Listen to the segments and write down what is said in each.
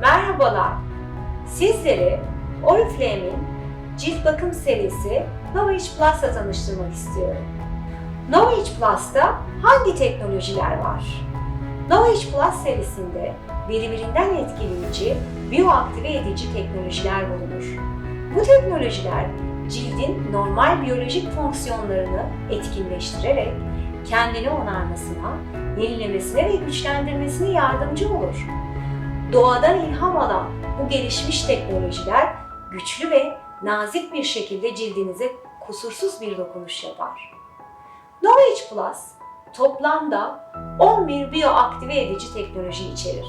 Merhabalar. Sizleri Oriflame'in cilt bakım serisi Novage Plus'la tanıştırmak istiyorum. Novage Plus'ta hangi teknolojiler var? Novage Plus serisinde birbirinden etkileyici, bioaktive edici teknolojiler bulunur. Bu teknolojiler cildin normal biyolojik fonksiyonlarını etkinleştirerek kendini onarmasına, yenilemesine ve güçlendirmesine yardımcı olur. Doğadan ilham alan bu gelişmiş teknolojiler güçlü ve nazik bir şekilde cildinize kusursuz bir dokunuş yapar. Novage Plus toplamda 11 bioaktive edici teknoloji içerir.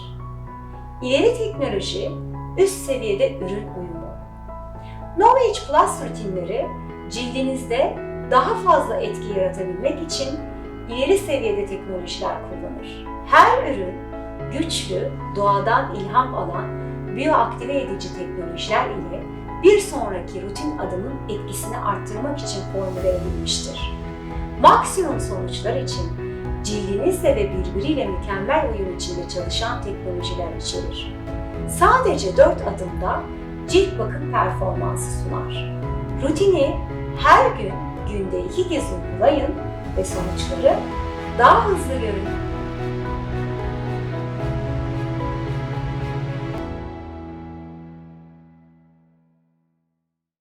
İleri teknoloji, üst seviyede ürün uyumu. Novage Plus rutinleri cildinizde daha fazla etki yaratabilmek için ileri seviyede teknolojiler kullanır. Her ürün güçlü, doğadan ilham alan bioaktive edici teknolojiler ile bir sonraki rutin adımın etkisini arttırmak için formüle edilmiştir. Maksimum sonuçlar için cildinizle ve birbiriyle mükemmel uyum içinde çalışan teknolojiler içerir. Sadece 4 adımda cilt bakım performansı sunar. Rutini her gün günde 2 kez uygulayın ve sonuçları daha hızlı görün.